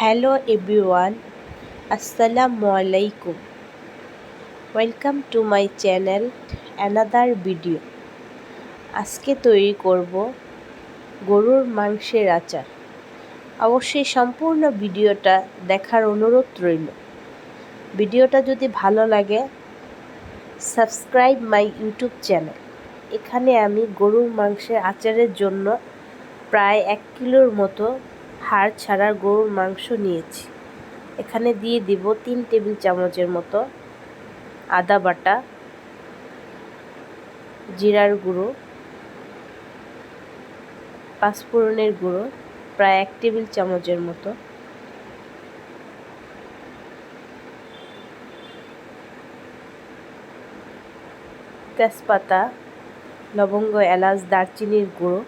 Hello everyone আসসালামু আলাইকুম welcome to my channel another video আজকে তৈরি করব গরুর মাংসের আচার। অবশ্যই সম্পূর্ণ ভিডিওটা দেখার অনুরোধ রইল। ভিডিওটা যদি ভালো লাগে সাবস্ক্রাইব মাই ইউটিউব চ্যানেল এখানে আমি গরুর মাংসের আচারের জন্য প্রায় এক কিলোর মতো হাড় ছাড়ার গরুর মাংস নিয়েছি। এখানে দিয়ে দিব তিন টেবিল চামচের মতো আদা বাটা, জিরার গুঁড়ো, পাঁচফোড়নের গুঁড়ো, প্রায় এক টেবিল চামচের মতো। তেজপাতা, লবঙ্গ, এলাচ, দারচিনির গুঁড়ো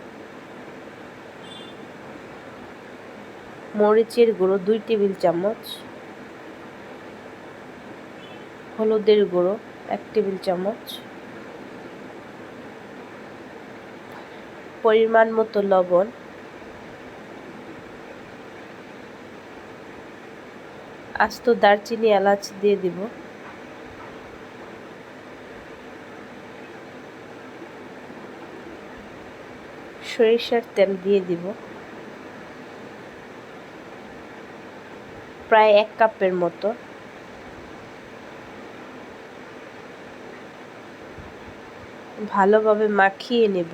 মরিচের গুঁড়ো, দুই টেবিল চামচ। হলুদের গুঁড়ো, এক টেবিল চামচ। পরিমাণ মতো লবণ। আস্ত দারচিনি এলাচ দিয়ে দিব। সরিষার তেল দিয়ে দিব। প্রায় এক কাপের মতো। ভালোভাবে মাখিয়ে নেব।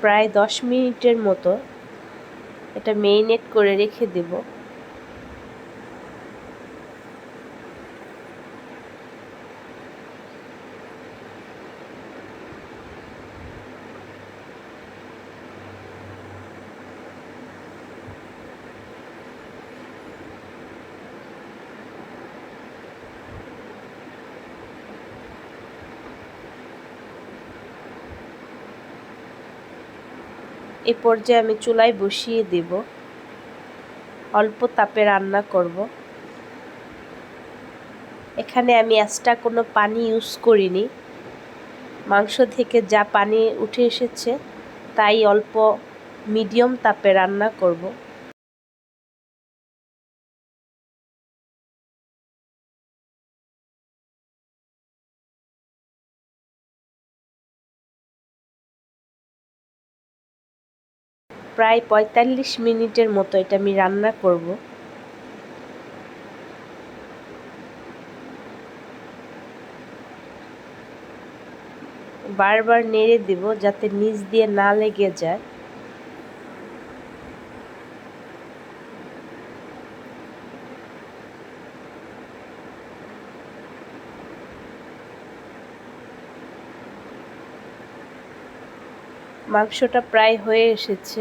প্রায় দশ মিনিটের মতো এটা মেরিনেট করে রেখে দেবো। এ পর্যায়ে আমি চুলায় বসিয়ে দেব। অল্প তাপে রান্না করব। এখানে আমি এক্সট্রা কোনো পানি ইউজ করিনি। মাংস থেকে যা পানি উঠে এসেছে, তাই অল্প মিডিয়াম তাপে রান্না করব। প্রায় পঁয়তাল্লিশ মিনিটের মতো এটা আমি রান্না করব। বারবার নেড়ে দিব যাতে নিচ দিয়ে না লেগে যায়। মাংসটা প্রায় হয়ে এসেছে।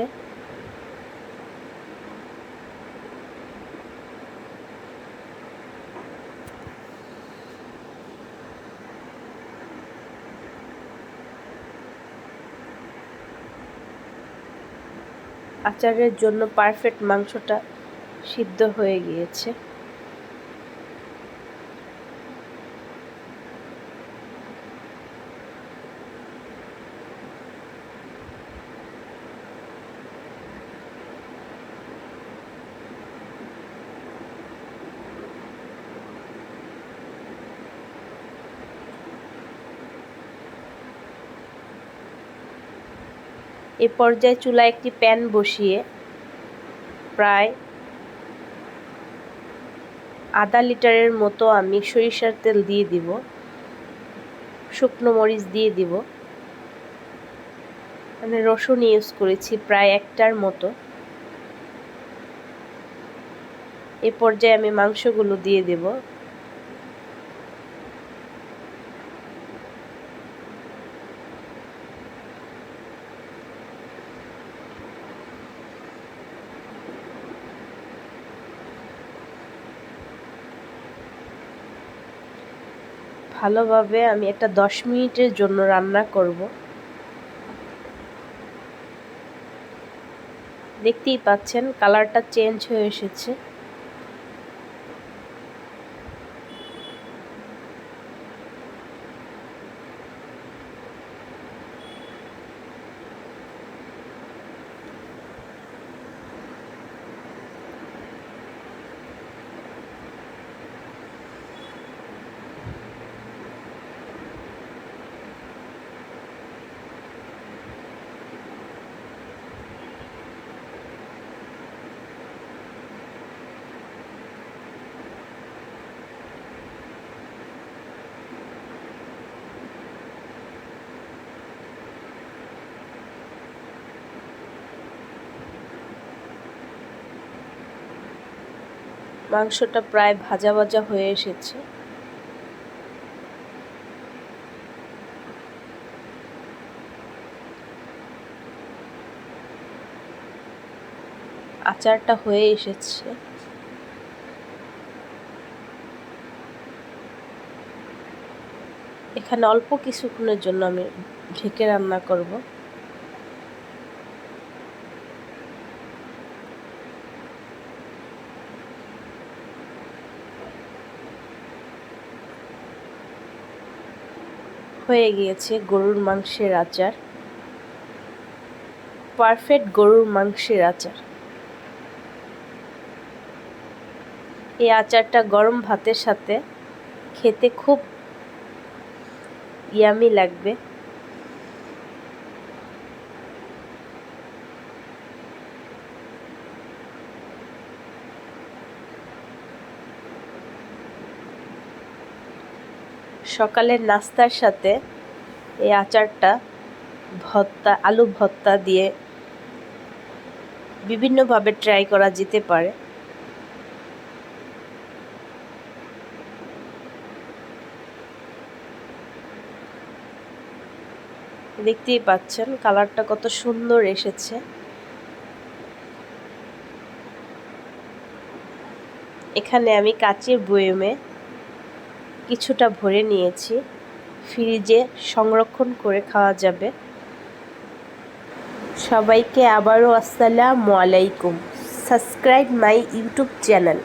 আচারের জন্য পারফেক্ট মাংসটা সিদ্ধ হয়ে গিয়েছে। এ পর্যায়ে চুলায় একটি প্যান বসিয়ে প্রায় আধা লিটারের মতো আমি সরিষার তেল দিয়ে দিব, শুকনো মরিচ দিয়ে দিব। মানে রসুন ইউজ করেছি প্রায় একটার মতো। এ পর্যায়ে আমি মাংসগুলো দিয়ে দেব। ভালোভাবে আমি একটা দশ মিনিটের জন্য রান্না করব। দেখতেই পাচ্ছেন কালারটা চেঞ্জ হয়ে এসেছে। মাংসটা প্রায় ভাজা ভাজা হয়ে এসেছে। আচারটা হয়ে এসেছে। এখানে অল্প কিছুক্ষণের জন্য আমি ঢেকে রান্না করব। হয়ে গিয়েছে গরুর মাংসের আচার। পারফেক্ট গরুর মাংসের আচার। এই আচারটা গরম ভাতের সাথে খেতে খুব ইয়ামি লাগবে। সকালের নাস্তার সাথে এই আচারটা, ভর্তা, আলু ভর্তা দিয়ে বিভিন্নভাবে ট্রাই করা যেতে পারে। দেখতেই পাচ্ছেন কালারটা কত সুন্দর এসেছে। এখানে আমি কাচের বয়মে কিছুটা ভরে নিয়েছি। ফ্রিজে সংরক্ষণ করে খাওয়া যাবে। সবাইকে আবারও আসসালামু আলাইকুম। Subscribe my YouTube channel.